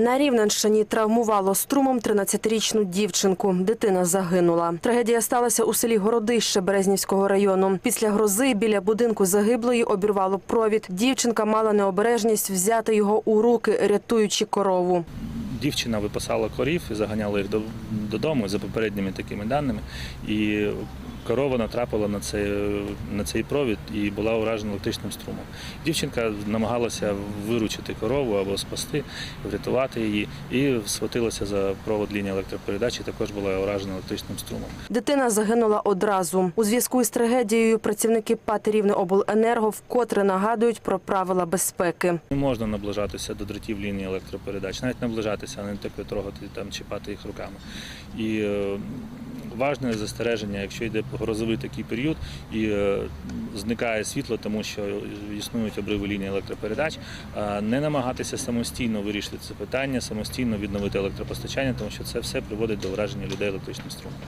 На Рівненщині травмувало струмом 13-річну дівчинку. Дитина загинула. Трагедія сталася у селі Городище Березнівського району. Після грози біля будинку загиблої обірвало провід. Дівчинка мала необережність взяти його у руки, рятуючи корову. Дівчина випасала корів і заганяла їх додому за попередніми такими даними. І корова натрапила на цей, на цей провід і була уражена електричним струмом. Дівчинка намагалася виручити корову або спасти, врятувати її, і схватилася за провод лінії електропередачі, також була уражена електричним струмом. Дитина загинула одразу. У зв'язку із трагедією працівники ПАТ Рівнеобленерго вкотре нагадують про правила безпеки. Не можна наближатися до дротів лінії електропередач, навіть наближатися, а не так трогати, там, чіпати їх руками. І е, важне застереження, якщо йде грозовий такий період і е, зникає світло, тому що існують обриви лінії електропередач, е, не намагатися самостійно вирішити це питання, самостійно відновити електропостачання, тому що це все приводить до враження людей електричним струмом.